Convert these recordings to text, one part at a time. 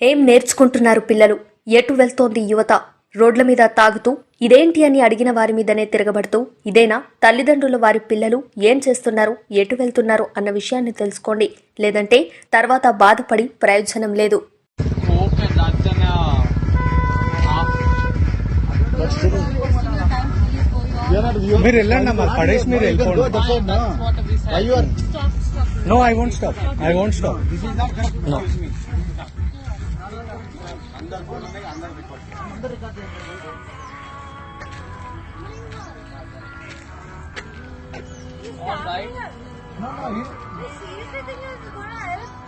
ఏం నేర్చుకుంటున్నారు పిల్లలు? ఎటు వెళ్తోంది యువత? రోడ్ల మీద తాగుతూ ఇదేంటి అని అడిగిన వారి మీదనే తిరగబడుతూ ఇదేనా? తల్లిదండ్రులు వారి పిల్లలు ఏం చేస్తున్నారు? ఎటు వెళ్తున్నారు? అన్న విషయాన్ని తెలుసుకోండి. లేదంటే తర్వాత బాధపడి ప్రయోజనం లేదు. ఓకే దాంతోనే మీరు వెళ్ళండి అమ్మా పడేసి మీరు వెళ్ళిపోండి. No I won't stop I won't stop अंदर फ़ोन अंदर रिकॉर्ड अंदर record All right. No, no, he. Seriously, then you're gonna help.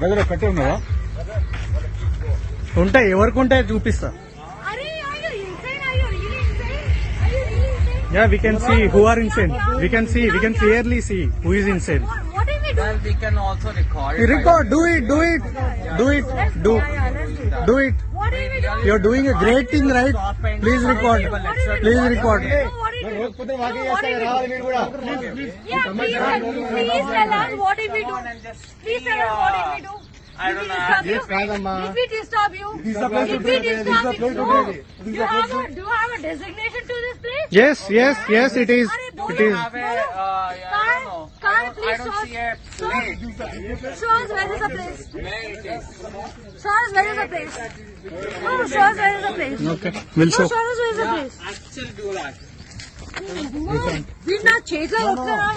కట్ట ఉన్నదా ఉంటాయి ఎవరికి ఉంటాయి చూపిస్తా insane are you really insane are insane yeah we can see who are insane we can see we can clearly see who is insane what, what did we do Well, we can also record it. Record do it do it do it do do it what did we do you are doing a great thing right please record please record What did we do? We do? Yeah, please, please we do? Please we do? I Did don't we know. disturb you? Did we disturb you? Did we disturb you? No. Do you have a do you have a designation to this place? Yes yes yes it is it is Have a, uh, yeah, I don't know. Can't- I don't, please I don't show see a plate. Show us where is the place. Where it is. Show us where is the place. No, show us where is the place. Okay will No, show show us where is the place. Actually do that. వీడు నా చేతిలో వస్తారా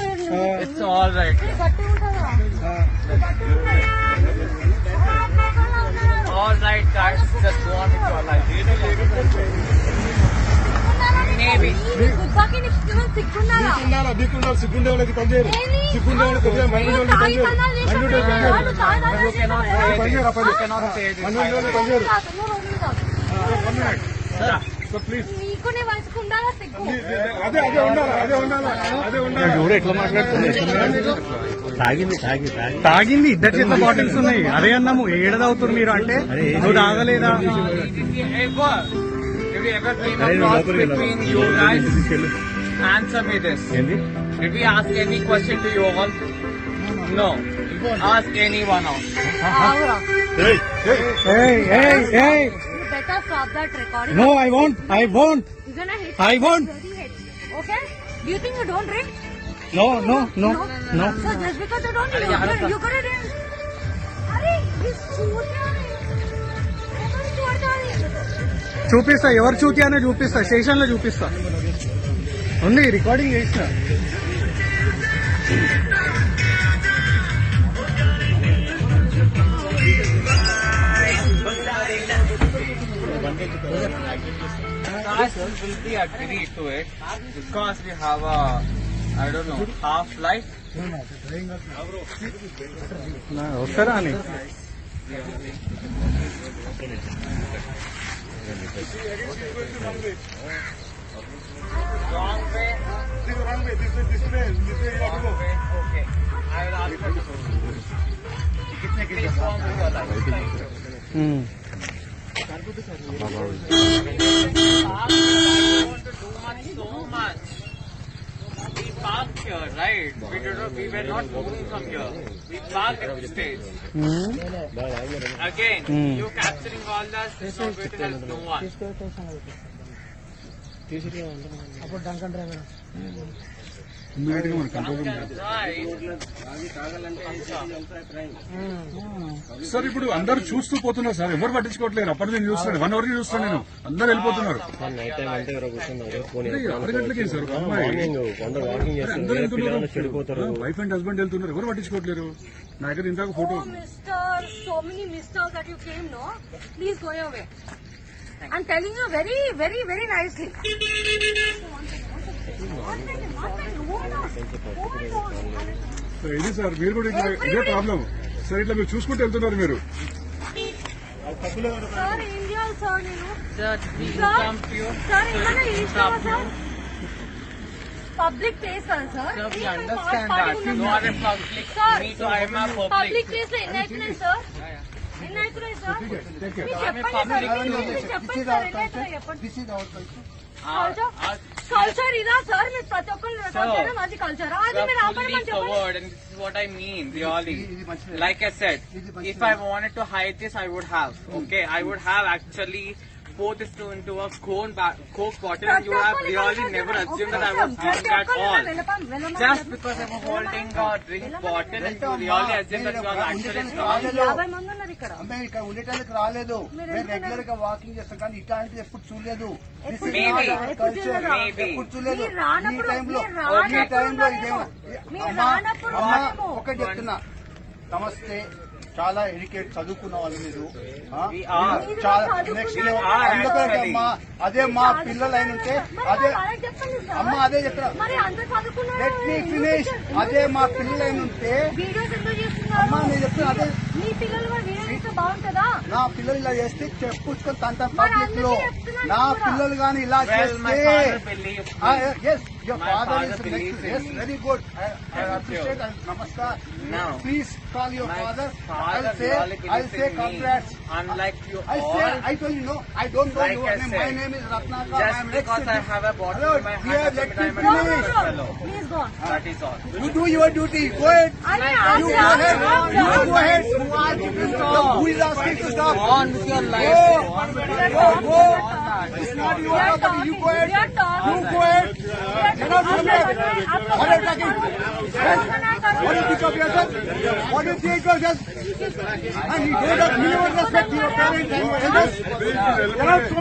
It's all right. గట్టి ఉంటుందా గట్టి ఉంటుందా All right, guys. Just go on with your life. Maybe. గుబ్బాకి నీకు సిగ్గున్నారా ఉండాలా నీకుండాలి సిగ్గుండే వాళ్ళకి పని చేయరు ఏంది? సిగ్గుండే వాళ్ళకి కొద్దిగా మైండ్ ఉండే పని చేయరు తాగితనాలు మైండ్ ఉండే పని చేస్తున్నారు. వాళ్ళు చేయరు తాగితనాలు You cannot say చేస్తున్నారు. పని this. చేయరు పని You cannot say this. Mind ఉండే వాళ్ళకి పని చేయరు తాగు, నువ్వు రోజులు తాగింది తాగింది ఇద్దరు చేత బాటిల్స్ ఉన్నాయి. అదే అన్నాము ఏడదవుతుంది మీరు అంటే? నువ్వు తాగలేదా? Hey, what? Did we ever came across between you guys? Answer me this. Did we ask any question to you all? No. Ask anyone else. ఆవురా ఏయ్ ఏయ్ ఏయ్ You better stop that recording. No I want I want You're gonna hit I won't. very hit. Okay? Do you think you don't drink? No no no no So just because you don't drink, you, you could drink. అరే ఈ చూడాలి ఎవరు చూడాలి చూపిస్తా ఎవరు చూతి అనే చూపిస్తా station లో చూపిస్తా ఉంది రికార్డింగ్ చేసిన Vessels will be agreed to it because we have a, I don't know, half life. No, Osarani. Wrong way. Wrong way. This way. This way. This way. Okay. I will ask you. कितने कितने form होगा life? Hmm. parked here, right? We did not, we were not moving from here. We parked at the stage. Um. Again, Hmm. you capturing all that is not going to help no one. Immediate గా మనం drive. Sir ఇప్పుడు అందరు చూస్తూ పోతున్నారు sir. ఎవరు పట్టించుకోవట్లేరు. అప్పటి నేను చూస్తున్నాను. వన్ అవర్కి చూస్తాను నేను. అందరు వెళ్ళిపోతున్నారు. వైఫ్ అండ్ హస్బెండ్ వెళ్తున్నారు. ఎవరు పట్టించుకోవట్లేరు? నా దగ్గర ఇందాక photo Oh, way. I'm telling you very, very, very nicely. ఇది సార్ మీరు కూడా ఇట్లా- ఇదే ప్రాబ్లం సరే ఇట్లా మీరు చూసుకుంటూ వెళ్తున్నారు మీరు సార్ ఏం చేయాలి సార్ నేను Sir, we Sir, come to you. Sir ఏమైనా to ఇస్తావా stop sir you. Public place కదా సార్ Sir, we ఇక్కడ understand party that. ఉంది You sir. are a public. Sir Me too, I am a public public. Place లో ఎన్ని అవుతున్నాయి sir ఎన్ని అవుతున్నాయి సార్ మీరు I'm a చెప్పండి సార్ public. మీరు చెప్పండి సార్ ఎన్ని అవుతున్నాయి చెప్పండి Our- కల్చర్ our- కల్చర్ ఇదా సార్ మీరు ప్రతి ఒక్కరు రికార్డ్ Sir, చేయడం అది కల్చర్ అది We మీరు are ఆపడమని fully చెప్పండి covered and this is what I mean, really. Like I said, if I wanted to hide this, I would have. Okay, I would have actually poured this to, into a cone ba- coke bottle and you have really never assumed that I was doing that all. Just because I'm holding a drink bottle and you really assume that you are actually strong. యాభై మంది ఉన్నారు ఇక్కడ మేము ఇక్కడ ఉండేటానికి రాలేదు మేము రెగ్యులర్గా walking చేస్తాం కానీ ఇట్లాంటిది ఎప్పుడు చూడలేదు This is Maybe. not our ఎప్పుడు culture. చూడలేదా? Maybe. ఎప్పుడు చూడలేదు మీరు రానప్పుడు- ఈ టైంలో మీరు ఈ రానప్పుడు టైంలో ఉన్నారేమో. ఇదేమో మీరు అమ్మా రానప్పుడు అమ్మా ఉన్నారేమో. ఒకటి చెప్తున్నా నమస్తే చాలా ఎడ్యుకేట్ చదువుకున్న వాళ్ళు మీరు actually. అమ్మా అదే మా పిల్లలు అయిన ఉంటే అదే. అమ్మ అదే చెప్తున్నా. మరి అంత చదువుకున్న లెట్ మీ ఫినిష్ అదే మా పిల్లలు అయిన ఉంటే అమ్మా నేను చెప్తున్నా అదే నా పిల్లలు ఇలా చేస్తే చెప్పుకొని తంత మరి పబ్లిక్లో నా. పిల్లలు గాని ఇలా చేస్తే Your My father, father is next. Yes, very good. I, I appreciate and namaskar. Now, please call your father. father. I'll say, I'll say congrats. Unlike you I all. I don't know. I don't know like your name. Said, my name is Ratnaka. Just I'm because I have a bottle in my hand. Dear, let me finish. Please go on. That is all. You do your duty. Go ahead. You go ahead. You go ahead. Who is asking to stop? On with your life. Go. Go. Go. It's not your property. You go ahead. You go ahead. Get out from there. What are you talking? What do you think of yourself? What do you think of yourself? And you don't have minimum respect to your parents and your elders. Get out from